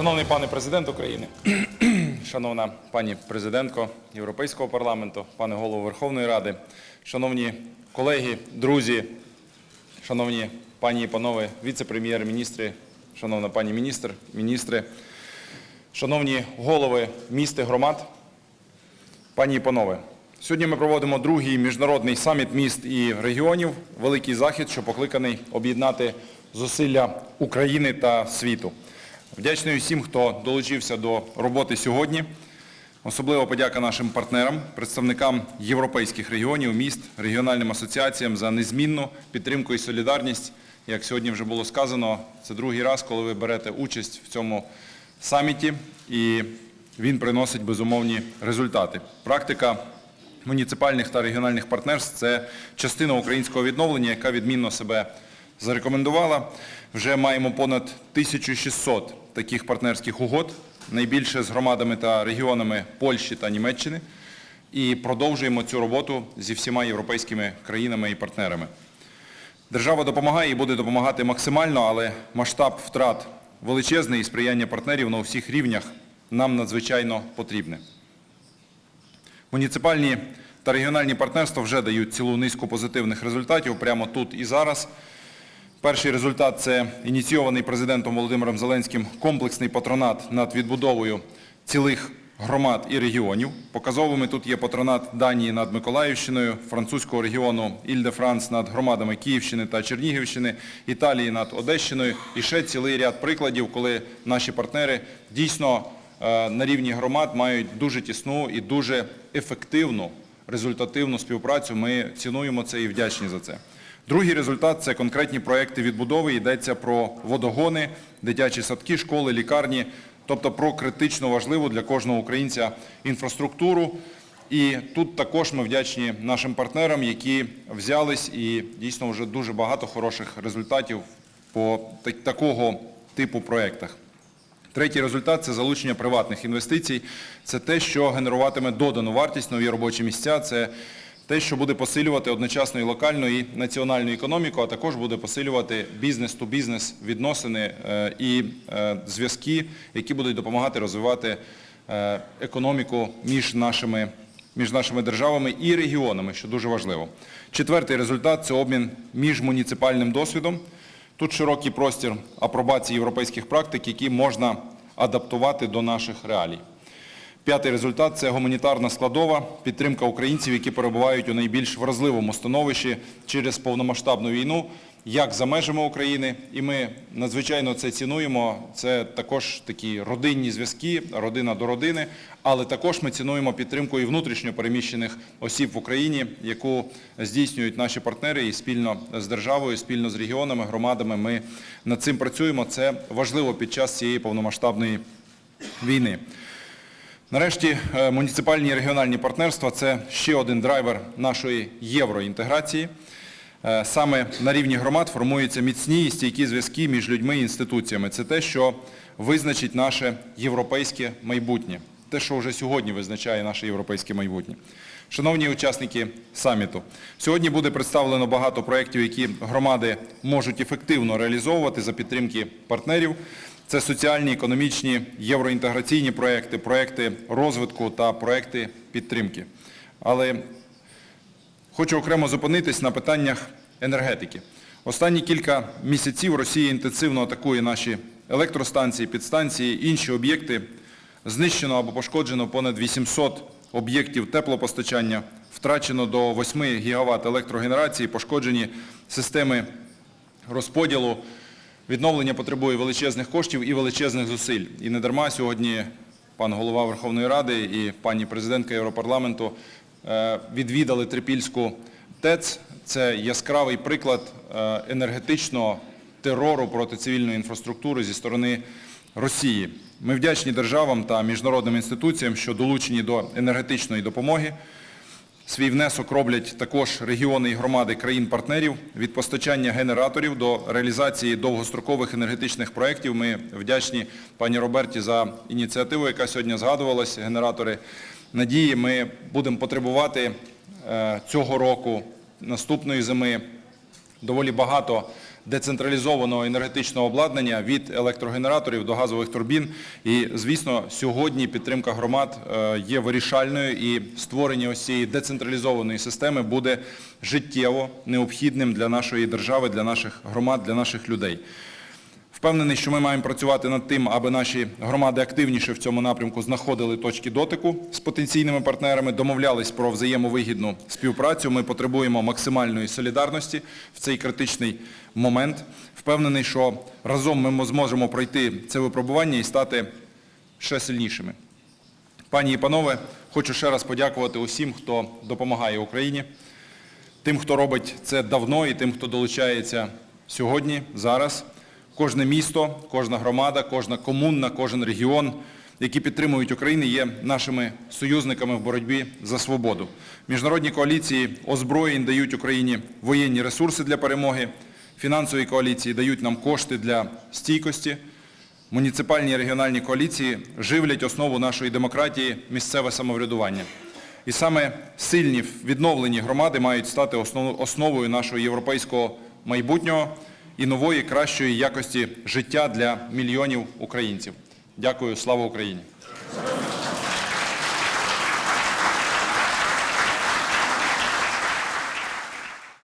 Шановний пане президент України, шановна пані президентко Європейського парламенту, пане голово Верховної Ради, шановні колеги, друзі, шановні пані і панове віце-прем'єр-міністри, шановна пані міністр, міністри, шановні голови міст і громад, Пані і панове, сьогодні ми проводимо другий міжнародний саміт міст і регіонів, великий захід, що покликаний об'єднати зусилля України та світу. Вдячний усім, хто долучився до роботи сьогодні. Особливо подяка нашим партнерам, представникам європейських регіонів, міст, регіональним асоціаціям за незмінну підтримку і солідарність. Як сьогодні вже було сказано, це другий раз, коли ви берете участь в цьому саміті, і він приносить безумовні результати. Практика муніципальних та регіональних партнерств – це частина українського відновлення, яка відмінно себе зарекомендувала. Вже маємо понад 1600 таких партнерських угод, найбільше з громадами та регіонами Польщі та Німеччини. І продовжуємо цю роботу зі всіма європейськими країнами і партнерами. Держава допомагає і буде допомагати максимально, але масштаб втрат величезний і сприяння партнерів на усіх рівнях нам надзвичайно потрібне. Муніципальні та регіональні партнерства вже дають цілу низку позитивних результатів прямо тут і зараз. Перший результат – це ініційований президентом Володимиром Зеленським комплексний патронат над відбудовою цілих громад і регіонів. Показовими тут є патронат Данії над Миколаївщиною, французького регіону Іль-де-Франс над громадами Київщини та Чернігівщини, Італії над Одещиною і ще цілий ряд прикладів, коли наші партнери дійсно е, на рівні громад мають дуже тісну і дуже ефективну, результативну співпрацю. Ми цінуємо це і вдячні за це. Другий результат – це конкретні проекти відбудови. Йдеться про водогони, дитячі садки, школи, лікарні, тобто про критично важливу для кожного українця інфраструктуру. І тут також ми вдячні нашим партнерам, які взялись і дійсно вже дуже багато хороших результатів по такого типу проєктах. Третій результат – це залучення приватних інвестицій. Це те, що генеруватиме додану вартість, нові робочі місця, це те, що буде посилювати одночасно і локальну, і національну економіку, а також буде посилювати бізнес-ту-бізнес відносини е, і е, зв'язки, які будуть допомагати розвивати е, економіку між нашими, між нашими державами і регіонами, що дуже важливо. Четвертий результат – це обмін міжмуніципальним досвідом. Тут широкий простір апробації європейських практик, які можна адаптувати до наших реалій. П'ятий результат – це гуманітарна складова, підтримка українців, які перебувають у найбільш вразливому становищі через повномасштабну війну, як за межами України. І ми надзвичайно це цінуємо. Це також такі родинні зв'язки, родина до родини, але також ми цінуємо підтримку і внутрішньо переміщених осіб в Україні, яку здійснюють наші партнери і спільно з державою, спільно з регіонами, громадами ми над цим працюємо. Це важливо під час цієї повномасштабної війни. Нарешті е, муніципальні і регіональні партнерства – це ще один драйвер нашої євроінтеграції. Е, Саме на рівні громад формуються міцні і стійкі зв'язки між людьми і інституціями. Це те, що визначить наше європейське майбутнє, те, що вже сьогодні визначає наше європейське майбутнє. Шановні учасники саміту, сьогодні буде представлено багато проєктів, які громади можуть ефективно реалізовувати за підтримки партнерів. Це соціальні, економічні, євроінтеграційні проекти, проекти розвитку та проекти підтримки. Але хочу окремо зупинитись на питаннях енергетики. Останні кілька місяців Росія інтенсивно атакує наші електростанції, підстанції, інші об'єкти. Знищено або пошкоджено понад 800 об'єктів теплопостачання, втрачено до 8 гігават електрогенерації, пошкоджені системи розподілу. Відновлення потребує величезних коштів і величезних зусиль. І не дарма сьогодні пан голова Верховної Ради і пані президентка Європарламенту е, відвідали Трипільську ТЕЦ. Це яскравий приклад е, енергетичного терору проти цивільної інфраструктури зі сторони Росії. Ми вдячні державам та міжнародним інституціям, що долучені до енергетичної допомоги. Свій внесок роблять також регіони і громади країн-партнерів від постачання генераторів до реалізації довгострокових енергетичних проєктів. Ми вдячні пані Роберті за ініціативу, яка сьогодні згадувалась, генератори надії. Ми будемо потребувати е, цього року, наступної зими, доволі багато децентралізованого енергетичного обладнання від електрогенераторів до газових турбін. І, звісно, сьогодні підтримка громад е, є вирішальною і створення ось цієї децентралізованої системи буде життєво необхідним для нашої держави, для наших громад, для наших людей. Впевнений, що ми маємо працювати над тим, аби наші громади активніше в цьому напрямку знаходили точки дотику з потенційними партнерами, домовлялись про взаємовигідну співпрацю. Ми потребуємо максимальної солідарності в цей критичний момент. Впевнений, що разом ми зможемо пройти це випробування і стати ще сильнішими. Пані і панове, хочу ще раз подякувати усім, хто допомагає Україні, тим, хто робить це давно і тим, хто долучається сьогодні, зараз. Кожне місто, кожна громада, кожна комунна, кожен регіон, які підтримують Україну, є нашими союзниками в боротьбі за свободу. Міжнародні коаліції озброєнь дають Україні воєнні ресурси для перемоги, фінансові коаліції дають нам кошти для стійкості, Муніципальні і регіональні коаліції живлять основу нашої демократії – місцеве самоврядування. І саме сильні відновлені громади мають стати основ- основою нашого європейського майбутнього і нової кращої якості життя для мільйонів українців. Дякую. Слава Україні!